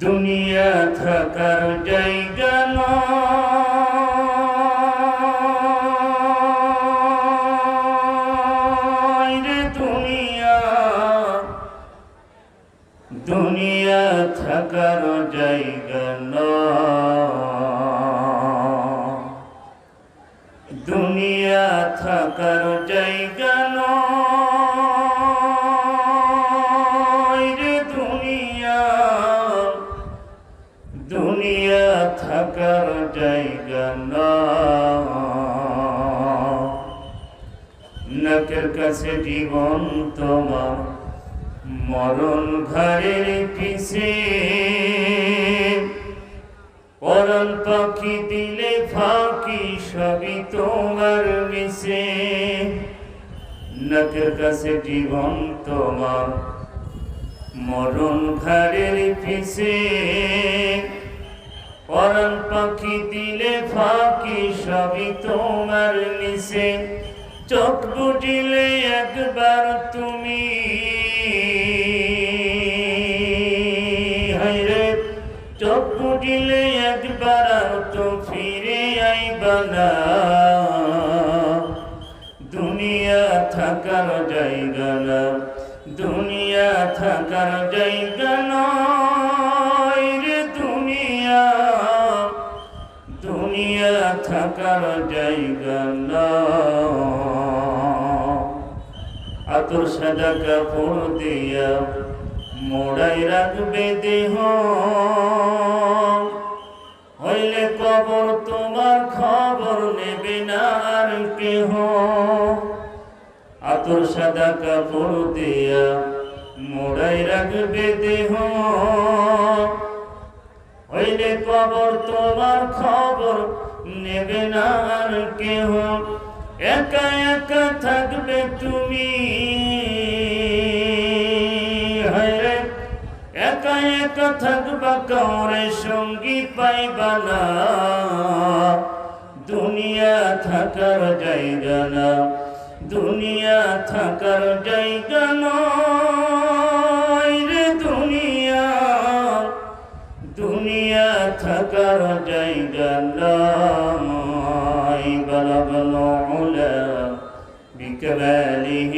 দুনিয়া থাকার জায়গা রে দুনিয়া থাকার জায়গা নয়। দুনিয়া থাকার জায়গা নাকের কাছে জীবন তোমার, মরণ ঘরের পিছে। পরন পাখি দিলে ফাঁকি সবই তোমার মিশে। নাকের কাছে জীবন তোমার, মরণ ঘরের পিছে। পরন পাখি দিলে ফাঁকি সবই তোমার মিশে চোখ বুঝিলে একবার তুমি। চোখ বুঝিলে একবার তো ফিরে আইবা না। দুনিয়া থাকার জায়গা না, দুনিয়া থাকার জায়গা নয় দুনিয়া থাকার জায়গা নয় আতর সাদা কাপড় দিয়া মোড়াই রাখবে দেহ। হইলে কবর তোমার খবর নেবে না আর কেহ। আতর সাদা কাপড় দিয়া মোড়াই রাখবে দেহ। হইলে কবর তোমার খবর নেবে না আর কেহ। একা একা থাকবে তুমি। একা একা থাকবা কাউরে সঙ্গী পাইবা না। দুনিয়া থাকার জায়গা না, দুনিয়া থাকার জায়গা নয় দুনিয়া। দুনিয়া থাকার জায়গা নয় বলবল উলা بكماله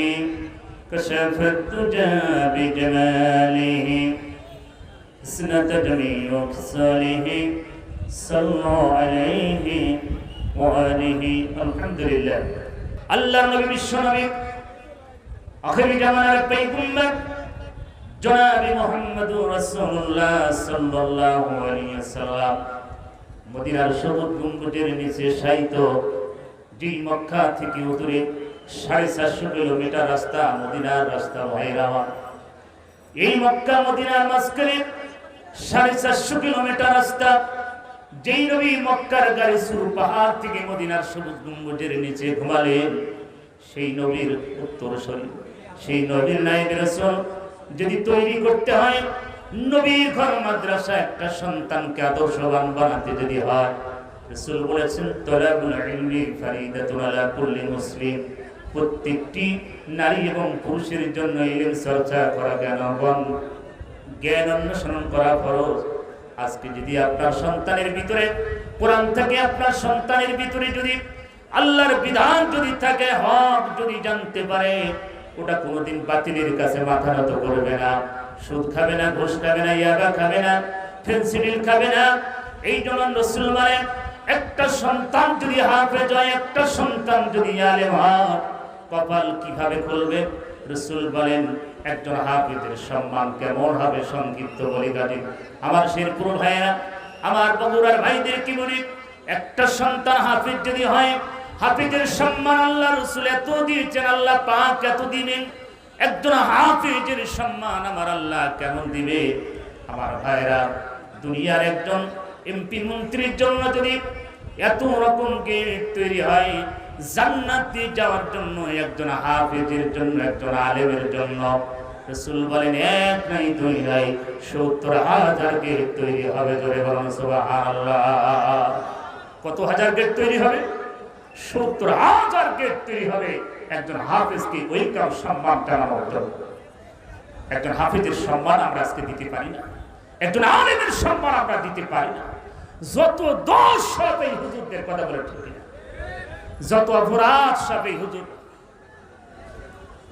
كشف الدجى بجماله اسنت جميع خصاله صلوا عليه وآله الحمد لله আল্লাহ নবী বিশ্ব নবী আখেরি জামানার পয়গম্বর জনাবি মুহাম্মদুর রাসূলুল্লাহ সাল্লাল্লাহু আলাইহি ওয়াসাল্লাম মদিনার সবুজ গম্বুজের নিচে শায়িত যেই মক্কা থেকে উত্তরে সাড়ে চারশো কিলোমিটার রাস্তা, মদিনার রাস্তা ভাইরা এই মক্কা, মদিনার মাঝখানে সাড়ে চারশো কিলোমিটার রাস্তা। যেই নবী মক্কার গাড়ি সুর পাহাড় থেকে মদিনার সবুজ গম্বুজের নিচে ঘুমালেন সেই নবীর উত্তর শরীর, সেই নবীর নাইব রাসূল যদি তৈরি করতে হয়, নবীর ঘর মাদ্রাসা একটা সন্তানকে আদর্শবান বানাতে যদি হয় বলেছেন ইলমি আলা কুল্লি মুসলিম। প্রত্যেকটি নারী এবং পুরুষের জন্য ইলম চর্চা করা জ্ঞানবান জ্ঞান অন্বেষণ করা ফরজ। আজকে যদি আপনার সন্তানের ভিতরে কোরআন থেকে, আপনার সন্তানের ভিতরে যদি আল্লাহর বিধান যদি থাকে, হক যদি জানতে পারে, ওটা কোনোদিন বাতিলের কাছে মাথা নত করবে না। সুদ খাবে না, ঘুষ খাবে না, ইয়াবা খাবে না, ফেন্সিডিল খাবে না। এই জন্য রসুল মানে একটা সন্তান যদি হাফেজ হয়, একটা সন্তান যদি আলেম হয়, কপাল কীভাবে খুলবে? রসুল বলেন, একজন হাফিজের সম্মান কেমন হবে সংক্ষিপ্ত বলি গাড়ি আমার শেরপুর ভাইয়েরা, আমার বগুড়ার ভাইদের কি বলি একটা সন্তান হাফিজ যদি হয়, হাফিজের সম্মান আল্লাহ রসুল এত দিয়েছেন, আল্লাহ পাক এত দিবেন একজন হাফিজের সম্মান আমার আল্লাহ কেমন দিবে? আমার ভাইরা, দুনিয়ার একজন এমপি মন্ত্রীর জন্য যদি এত রকম গেট তৈরি হয়, জান্নাতে যাওয়ার জন্য, একজন হাফেজের জন্য, একজন আলেমের জন্য। রসুল বলেন, এক নাই, দুই নাই, সত্তর হাজার গেট তৈরি হবে। জোরে বলুন কত হাজার গেট তৈরি হবে? সত্তর হাজার গেট তৈরি হবে। একজন হাফেজকে ওইকার সম্মান জানানোর জন্য। একজন হাফিজের সম্মান আমরা আজকে দিতে পারি না। একজন আলেমের সম্মান আমরা দিতে পারি না। যত দোষ সব এই হুজুরদের কথা বলে ঠিক না যত অপরাধ সব এই হুজুর।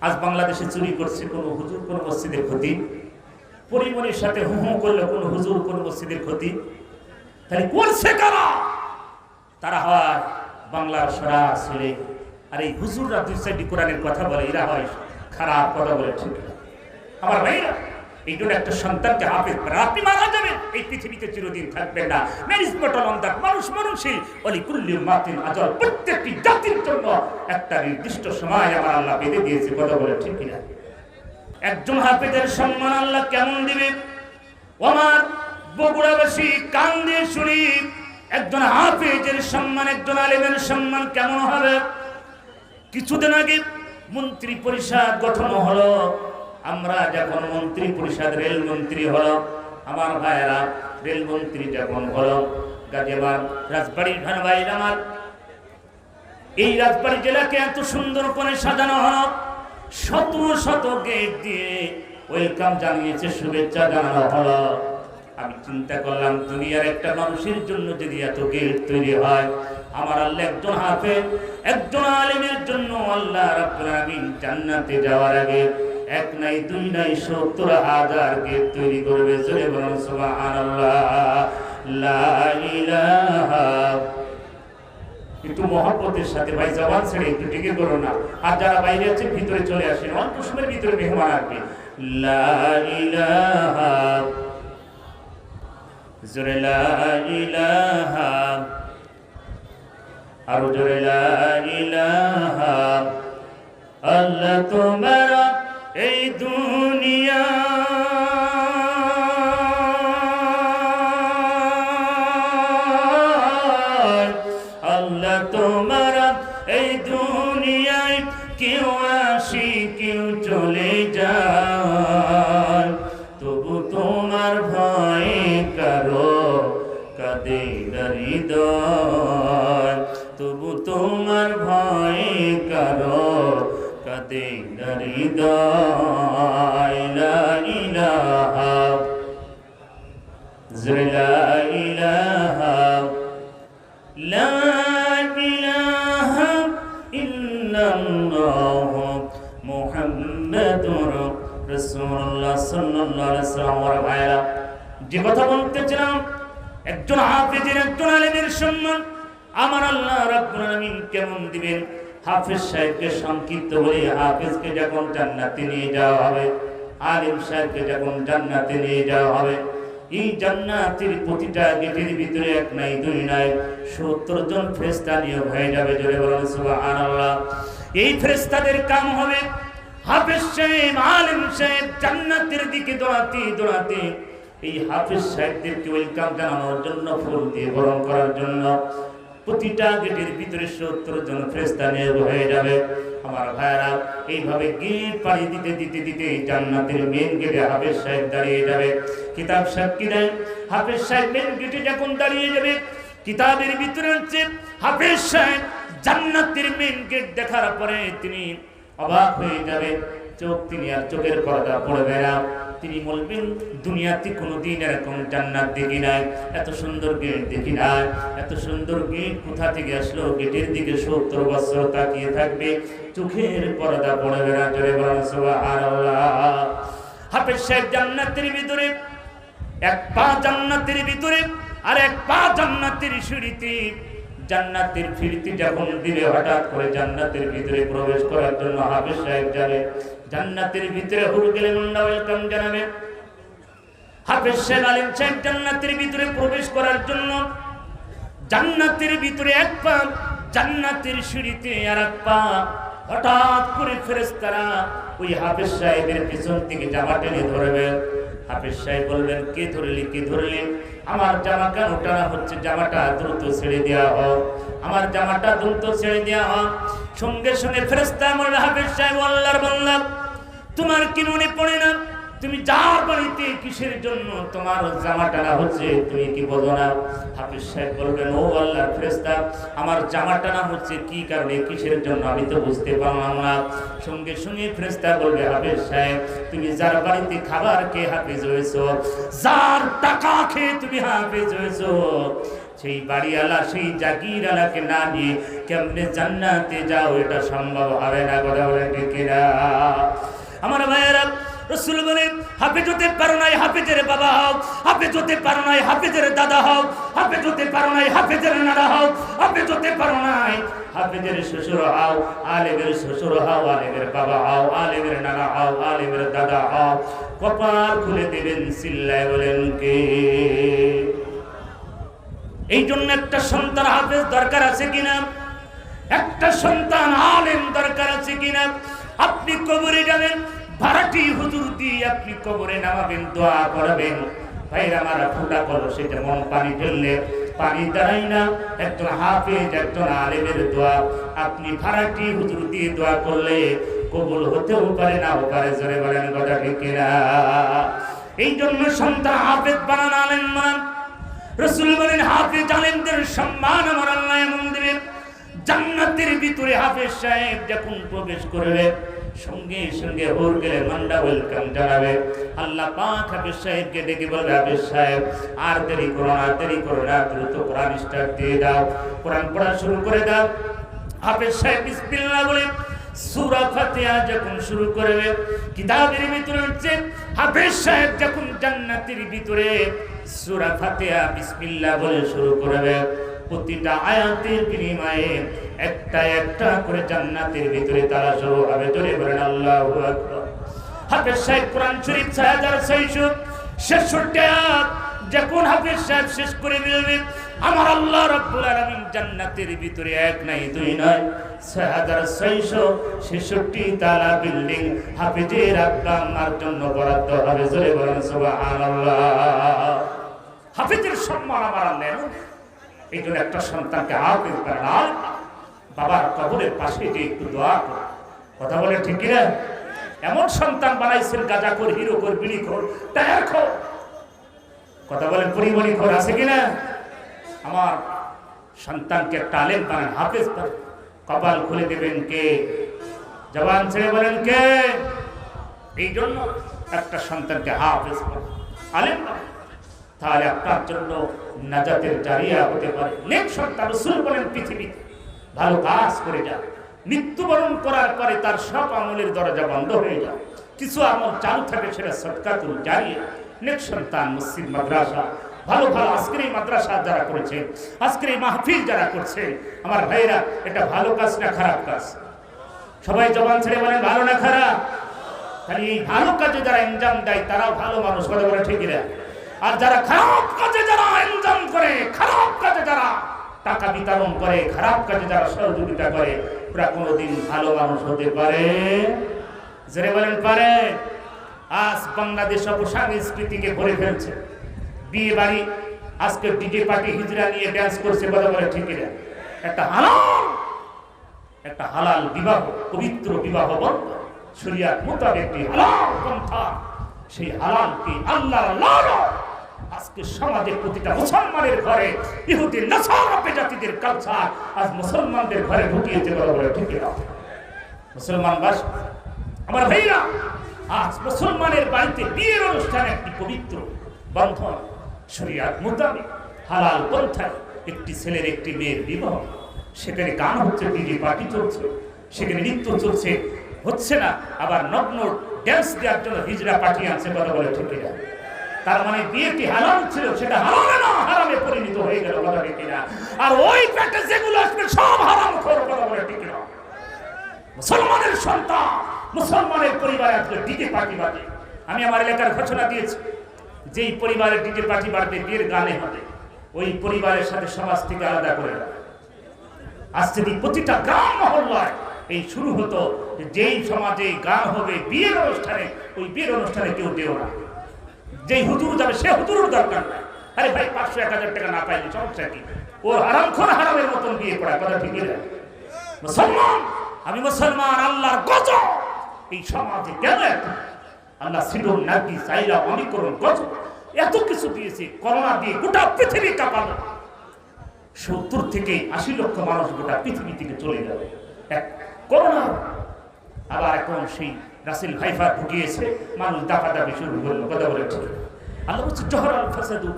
আজ বাংলাদেশে চুরি করছে কোন হুজুর, কোন মসজিদের ক্ষতি। পরিমণির সাথে হু হু করলে কোন হুজুর, কোন মসজিদের ক্ষতি। তাহলে করছে কারা? তারা হয় বাংলার সরা ছেলে। আর এই হুজুররা দুই সাইডি কোরআনের কথা বলে, এরা হয় খারাপ কথা বলে ঠিক। আমার ভাইরা এই একটা সন্তানকে হাফেজ মারা এই পৃথিবীতে চিরদিন মানুষ অলি প্রত্যেকটি একটা নির্দিষ্ট সময় বেঁধে দিয়েছে বলে একজন হাফেজের সম্মান আল্লাহ কেমন আমার বগুড়াবাসী শুনি, একজন হাফেজের সম্মান, একজন আলেমের সম্মান কেমন হবে? কিছুদিন আগে মন্ত্রী পরিষদ গঠন হলো। আমরা যখন মন্ত্রী পরিষদ রেল মন্ত্রী হলো, আমার ভাইয়েরা রেল মন্ত্রী যখন হলো, গাজীবাদ রাজবাড়ির ভান ভাইয়ের আমার এই রাজবাড়ি জেলাকে এত সুন্দর করে সাজানো হলো, শত শত গেট দিয়ে ওয়েলকাম জানিয়েছে, শুভেচ্ছা জানানো হলো। আমি চিন্তা করলাম, দুনিয়ার একটা মানুষের জন্য যদি এত গেট তৈরি হয়, আমার আল্লাহ একজন হাফে একজন আলেমের জন্য আল্লাহ আলামিন জান্নাতে যাওয়ার আগে এক নাই, দুই নাই, সত্তর হাজার তৈরি করবে জোরে বলুন একটু সাথে, ভাই, জবান ছেড়ে একটু টিকে করো না। আর যারা বাইরে আছে, ভিতরে চলে আসেন, অল্প সময়ের ভিতরে মেহমান আসবে। জোরে জোরে আল্লাহ তোমার আল্লাহ তোমার এই কেউ আসি কেউ চলে তবু তোমার ভয়ে কারও কাদে তবু তোমার দিনার লা ইলাহা লা ইলাহা লা ইলাহা ইল্লাল্লাহ মুহাম্মাদুর রাসূলুল্লাহ সাল্লাল্লাহু আলাইহি ওয়াসাল্লাম ওয়া ভাইরা যে কথা বলতেছিলাম একজন হাফেজের সম্মান আমার আল্লাহ রাব্বুল কেমন দিবেন হাফেজ সাহেবকে সংক্ষিপ্ত বলে, হাফেজকে যখন জান্নাতে নিয়ে যাওয়া হবে, আলিম সাহেবকে যখন জান্নাতে নিয়ে যাওয়া হবে, এই জান্নাতের প্রতিটা গেটের ভিতরে এক নাই, দুই নাই, সত্তর জন ফেরেশতা নিয়োগ হয়ে যাবে, জোরে বলুন সুবহানাল্লাহ। এই ফেরেশতাদের কাম হবে হাফেজ সাহেব, আলিম সাহেব জান্নাতের দিকে দৌড়াতে দৌড়াতে। এই হাফেজ সাহেবদেরকে ওয়েলকাম জানানোর জন্য, ফুল দিয়ে বরণ করার জন্য। প্রতিটা গেটের ভিতরে সত্তর জন ফেরেশতা নিয়োগ হয়ে যাবে। আমার ভাইয়ারা, এইভাবে গেট পাড়ি দিতে দিতে দিতে জান্নাতের মেন গেটে হাফেজ সাহেব দাঁড়িয়ে যাবে। কিতাব সাহেব কি দেয়? হাফেজ সাহেব মেন গেটে যখন দাঁড়িয়ে যাবে, কিতাবের ভিতরে হচ্ছে হাফেজ সাহেব জান্নাতের মেন গেট দেখার পরে তিনি অবাক হয়ে যাবে। চোখ তিনি আর চোখের পর্দা পড়বে না। তিনি বলবেন, দুনিয়াতে কোনোদিন এরকম জান্নাত দেখি নাই। এত সুন্দর গেট দেখি নাই। এত সুন্দর গেট কোথা থেকে আসলো? গেটের দিকে সত্তর বছর তাকিয়ে থাকবে। চোখের পর্দা পড়বে না জোরে হাফেজ সাহেব জান্নাতের ভিতরে, এক পা জান্নাতের ভিতরে আর এক পা জান্নাতের সিঁড়িতে জান্নাতের ফিরতি যখন দিবে হঠাৎ করে জান্নাতের ভিতরে প্রবেশ করার জন্য হাফেজ সাহেব যাবে জান্নাতের ভিতরে হুড় গেলে মুন্ডা ওয়েলকাম জানাবে। হাফেজ সাহেব আলিম সাহেব জান্নাতের ভিতরে প্রবেশ করার জন্য জান্নাতের ভিতরে এক পা, জান্নাতের সিঁড়িতে আর এক পা, হঠাৎ করে ফেরেশতারা ওই হাফেজ সাহেবের পিছন থেকে জামা টেনে ধরবেন হাফেজ সাহেব বলবেন কে ধরলি কে ধরলি? আমার জামা কেন টানা হচ্ছে? জামাটা দ্রুত ছেড়ে দেওয়া হোক। আমার জামাটা দ্রুত ছেড়ে দেওয়া হোক। সঙ্গে সঙ্গে ফেরস্তা আমার হাফেজ সাহেব, আল্লাহর বললাম তোমার কি মনে পড়ে না তুমি যার বাড়িতে কিসের জন্য তোমার জামা টানা হচ্ছে, তুমি কি বোঝো না? হাফিজ সাহেব বলবেন ও আল্লাহর ফেরেস্তা আমার জামা টানা হচ্ছে, কি কারণে, কিসের জন্য? আমি তো বুঝতে পারলাম না। সঙ্গে সঙ্গে ফেরেস্তা বলবে, হাফিজ সাহেব, তুমি যার বাড়িতে খাবার খেয়ে হাফিজ হয়েছো যার টাকা খেয়ে তুমি হাফিজ হয়েছো সেই বাড়িওয়ালা, সেই জাগিরওয়ালাকে না নিয়ে কেমনে জান্নাতে যাও, এটা সম্ভব হবে না বলে কিনা আমার ভাইয়েরা রসুল বলে হাফেজ হতে পারো নাই হাফেজের বাবা হও হাফেজ হতে পারো নাই হাফেজের দাদা হও হাফেজ হতে পারো নাই হাফেজের নানা হও হাফেজ হতে পারো নাই হাফেজের শ্বশুর হও, আলেমের শ্বশুর হও, আলেমের বাবা হও, আলেমের নানা হও, আলেমের দাদা হও। কপাল খুলে দেবেন সিল্লায় বলেন কে? এই জন্য একটা সন্তান হাফেজ দরকার আছে কিনা? একটা সন্তান আলেম দরকার আছে কিনা? আপনি কবরে যাবেন ভাড়াটি হুজুর দিয়ে আপনি কবরে নামাবেন, দোয়া করবেন। ভাইরা মারা ফুটা করো সেটা মন পানি ঢেললে পানি দাঁড়াই না। একজন হাফেজ, একজন আলেমের দোয়া। আপনি ভাড়াটি হুজুর দিয়ে দোয়া করলে কবুল হতেও পারে না পারে জোরে বলেন কথা ঠিক কিনা। এই জন্য সন্তান হাফেজ বানান, আলেম বানান। রসুল বলেন, হাফেজ আলেমদের সম্মান আমার আল্লাহ এমন দেবেন, জান্নাতের ভিতরে হাফেজ সাহেব যখন প্রবেশ করবে সঙ্গে সঙ্গে হোর গেলে মান্ডা ওয়েলকাম জানাবে। আল্লাহ পাক হাফেজ সাহেবকে ডেকে বলবে, হাফেজ সাহেব, আর দেরি করো না, দেরি করো না, দ্রুত কোরআন স্টার্ট দিয়ে দাও। কোরআন পড়া শুরু করে দাও। হাফেজ সাহেব বিসমিল্লাহ বলে, সূরা ফাতিহা যখন শুরু করবে, কিতাবের ভিতরে হচ্ছে হাফেজ সাহেব যখন জান্নাতের ভিতরে সূরা ফাতিহা বিসমিল্লাহ বলে শুরু করবে, প্রতিটা আয়াতের বিনিময়ে একটা একটা করে জান্নাতের ভিতরে তারা শুরু হবে জোরে বলেন, আল্লাহু হাফেজ সাহেব কোরআন শরীফ ছয় হাজার ছয়শো ছেষট্টি আয়াত যখন হাফেজ সাহেব শেষ করে ফেলবে আমার আল্লাহ রব্বুল আলামিন জান্নাতের ভিতরে এক নাই, দুই নয় ছয় হাজার ছয়শো ছেষট্টি তালা বিল্ডিং হাফেজের আব্বা আম্মার জন্য বরাদ্দ হবে, জোরে বলেন, সুবহানাল্লাহ। হাফেজের সম্মান আমার আল্লাহ এই জন্য একটা সন্তানকে হাফেজ বানান বাবার কবরের পাশে যে একটু দোয়া কর। কথা বলে ঠিক কিনা? এমন সন্তান বানাইছেন গাজা কর হিরো কর বিড়ি কর টায়ার খোর। কথা বলেন খোর আছে কিনা? আমার সন্তানকে আলেম বানান, হাফেজ বানান। কপাল খুলে দেবেন কে? জবান ছেড়ে বলেন কে? এই জন্য একটা সন্তানকে হাফেজ বানান, আলেম বানান। তাহলে আপনার জন্য নাজাতের জারিয়া হতে পারে। অনেক সন্তান, রসুল বলেন পৃথিবীতে। ভালো কাজ করে যান মৃত্যুবরণ করার পরে তার সব আমলের দরজা বন্ধ হয়ে যায় কিছু আমল চালু থাকে সেটা সৎকাতুল জারিয়া। অনেক সন্তান, মসজিদ, মাদ্রাসা। ভালো ভালো আজকের এই মাদ্রাসা যারা করেছে, আজকের এই মাহফিল যারা করছে, আমার ভাইরা এটা ভালো কাজ না খারাপ কাজ? সবাই জবান ছেড়ে বলেন, ভালো না খারাপ? তাহলে এই ভালো কাজে যারা ইনজাম দেয়, তারাও ভালো মানুষ, কথা বলে ঠিক আর যারা খারাপ কাজে যারা ইনজাম করে, খারাপ টাকা বিতরণ করে, খারাপ কাজে যারা সহযোগিতা করে, ওরা কোনোদিন ভালো মানুষ হতে পারে। জেনে বলেন, পারে? আজ বাংলাদেশ অপসংস্কৃতিকে ভরে ফেলছে। বিয়ে বাড়ি, আজকে ডিজে পার্টি হিজরা নিয়ে ড্যান্স করছে, কথা বলে ঠিক একটা হালাল একটা হালাল বিবাহ, পবিত্র বিবাহ বন্ধ। শরিয়াত মোতাবেক একটি হালাল পন্থা, সেই হালালকে আল্লাহর লাল আজকে সমাজে প্রতিটা মুসলমানের ঘরে ইহুদি, নাসারা জাতিদের কালচার আজ মুসলমানদের ঘরে ঢুকিয়েছে বলে বলে ঢুকে দাও। মুসলমান বাস, আমার ভাইরা, আজ মুসলমানের বাড়িতে বিয়ের অনুষ্ঠান একটি পবিত্র বন্ধন, শরিয়াত মোতাবেক হালাল পন্থায় একটি ছেলের একটি মেয়ের বিবাহ। সেখানে গান হচ্ছে, ডিজে পার্টি চলছে, সেখানে নৃত্য চলছে, হচ্ছে না, আবার নগ্ন ড্যান্স দেওয়ার জন্য হিজড়া পাঠিয়ে আনছে কথা বলে ঠিক না তার মানে বিয়েটি হারাম ছিল, সেটা হারামে না, হারামে পরিণত হয়ে গেল কথা ঠিক আর ওই পেটে যেগুলো আসবে, সব হারাম খোর কথা বলে ঠিক মুসলমানের সন্তান, মুসলমানের পরিবার আজকে ডিজে পার্টি বাজে আমি আমার এলাকার ঘোষণা দিয়েছি, যেই পরিবারের ডিজে পার্টি বাড়বে বিয়ের গানে হবে, ওই পরিবারের সাথে সমাজ থেকে আলাদা করে আজ যদি প্রতিটা গ্রাম মহল্লায় এই শুরু হতো, যেই সমাজে গান হবে, বিয়ের অনুষ্ঠানে, ওই বিয়ের অনুষ্ঠানে কেউ দেও না। যেই হুজুর যাবে, সে হুজুর দরকার নাই। আরে ভাই, পাঁচশো, এক হাজার টাকা না পাইলে সমস্যা কি? ও হারাম খোর হারামের মতন বিয়ে করা কথা ঠিকই না মুসলমান, আমি মুসলমান, আল্লাহর গজ এই সমাজে কেন আল্লাহ সিডুল নাকি চাইলা অনিকরণ গজ এত কিছু দিয়েছে, করোনা দিয়ে গোটা পৃথিবী কাঁপানো সত্তর থেকে আশি লক্ষ মানুষ গোটা পৃথিবী থেকে চলে যাবে। এক করোনা, আবার এখন সেই রাসেল হাইফা ঢুকিয়েছে মানুষ দাপা দাবি শুরু করল, কথা বলে ঠিক আল্লাহ বলছে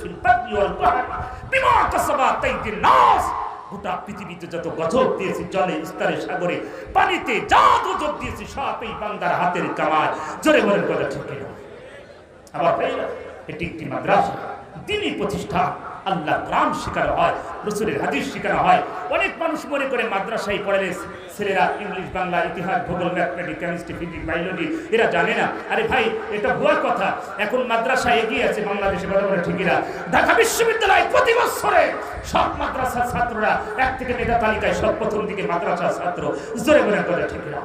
ফিল বাদরি ওয়াল বাহর, বিমা কাসাবাত তাইদিন নাস। গোটা পৃথিবীতে যত গজব দিয়েছি জলে, স্তরে, সাগরে, পানিতে যা গজব দিয়েছি সব এই বান্দার হাতের কামায় জোরে বলেন কথা ঠিক কিনা? এটি একটি মাদ্রাসা দিনই প্রতিষ্ঠা আল্লাহ গ্রাম শেখানো হয়, রসুলের হাদিস শেখানো হয়। অনেক মানুষ মনে করে মাদ্রাসায় পড়ালে ছেলেরা ইংলিশ, বাংলা, ইতিহাস, ভূগোল ম্যাথমেটিক্স কেমিস্ট্রি ফিজিক্স বায়োলজি এরা জানে না। আরে ভাই, এটা ভুয়া কথা। এখন মাদ্রাসা এগিয়ে আছে বাংলাদেশে, কথা বলে ঠিকিরা ঢাকা বিশ্ববিদ্যালয় প্রতি বছরে সব মাদ্রাসার ছাত্ররা এক থেকে মেধা তালিকায় সব প্রথম দিকে মাদ্রাসার ছাত্র। জোরে বলে কথা ঠিকিরা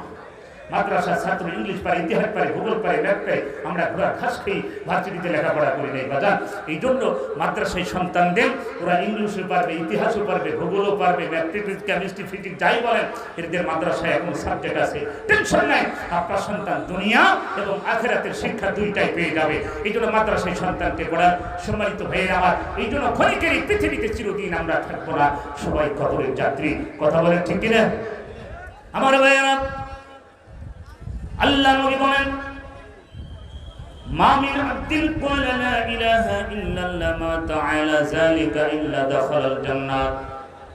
মাদ্রাসার ছাত্র ইংলিশ পারে, ইতিহাস পারে, ভূগোল পারে, ম্যাথ পারে, আমরা ঘোড়া ঘাস খেয়ে ভার্সিটিতে লেখাপড়া করি নাই বাজান। এই জন্য মাদ্রাসায় সন্তান দেন ওরা ইংলিশও পারবে, ইতিহাসও পারবে, ভূগোলও পারবে ম্যাথমেটিক্স কেমিস্ট্রি, ফিজিক্স, যাই বলেন, এদের মাদ্রাসায় এখন সাবজেক্ট আছে। টেনশন নাই, আপনার সন্তান দুনিয়া এবং আখেরাতের শিক্ষা দুইটাই পেয়ে যাবে। এই জন্য মাদ্রাসায় সন্তানকে পড়ার সম্মানিত হয়ে আমার, এই জন্য ক্ষণিকেরই পৃথিবীতে চিরদিন আমরা থাকব না। সবাই কবরের যাত্রী, কথা বলেন ঠিক কিনা? আমার ভাইয়েরা আল্লাহ নবী বলেন, মা মিন আব্দিন লা ইলাহা ইল্লাল্লাহ, মা তাআলা যালিকা ইল্লা দাখালাল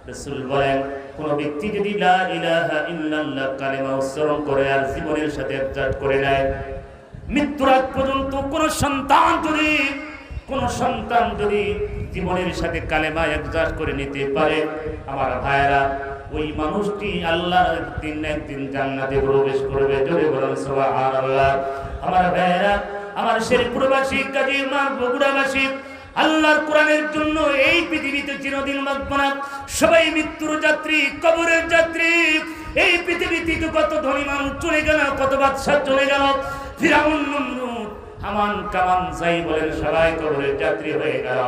রাসূল বলেন, কোন ব্যক্তি যদি লা ইলাহা ইল্লাল্লাহ কালেমা উচ্চারণ করে আর জীবনের সাথে একজাট করে নেয়, মৃত্যুর আগ পর্যন্ত কোন সন্তান যদি, কোন সন্তান যদি জীবনের সাথে কালেমা একজাট করে নিতে পারে। আমার ভাইয়েরা ওই মানুষটি আল্লাহ একদিন একদিন জান্নাতে প্রবেশ করবে। জোরে বলেন, সুবহানাল্লাহ। আমার ভাইয়েরা, আমার শেরপুরবাসী কাজী মার বগুড়াবাসী, আল্লাহর কোরআনের জন্য এই পৃথিবীতে চিরদিন বাঁচব না। সবাই মৃত্যুর যাত্রী, কবরের যাত্রী। এই পৃথিবীতে কত ধনী মানুষ চলে গেল, কত বাদশাহ চলে গেল। ফিরাউন আমান কামান যাই বলেন, সবাই কবরের যাত্রী হয়ে গেল।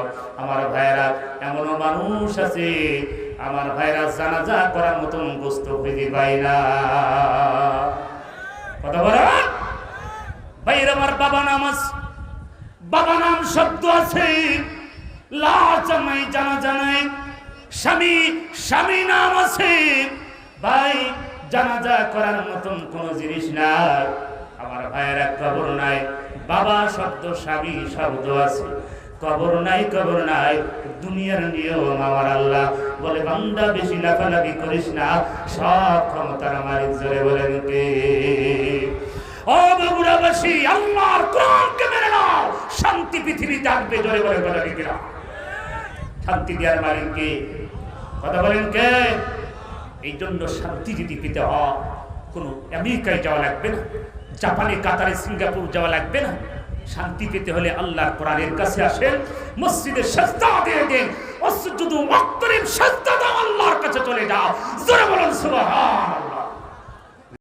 আমার ভাইয়েরা, এমনও মানুষ আছে, আমার ভাইরা জানাজা করার মতন গোস্ত খুঁজে পাই না। কথা বলেন ভাইয়ের আমার বাবা নাম আছে, বাবা নাম শব্দ আছে। লাশ নাই জানা জানাই স্বামী স্বামী নাম আছে। ভাই, জানাজা করার মতন কোন জিনিস নাই। আমার ভাইয়েরা কবর নাই। বাবা শব্দ, স্বামী শব্দ আছে। কবর নাই কবর নাই, দুনিয়ার নিয়ম আমার আল্লাহ। বলে, বান্দা, বেশি লাফালাফি করিস না। সব ক্ষমতার আমার জোরে বলেন কে? ও শান্তি বলে শান্তি দেওয়ার কে? বলেন কে? আমেরিকায় যাওয়া লাগবে না। জাপানে, কাতারে, সিঙ্গাপুর যাওয়া লাগবে না। শান্তি পেতে হলে আল্লাহর কোরআনের কাছে আসেন। মসজিদে সস্তা দিয়ে দেন। অসুজুদু ওয়াক্তরিম সস্তা দাও, আল্লাহর কাছে চলে যাও। জোরে বলুন সুবহান।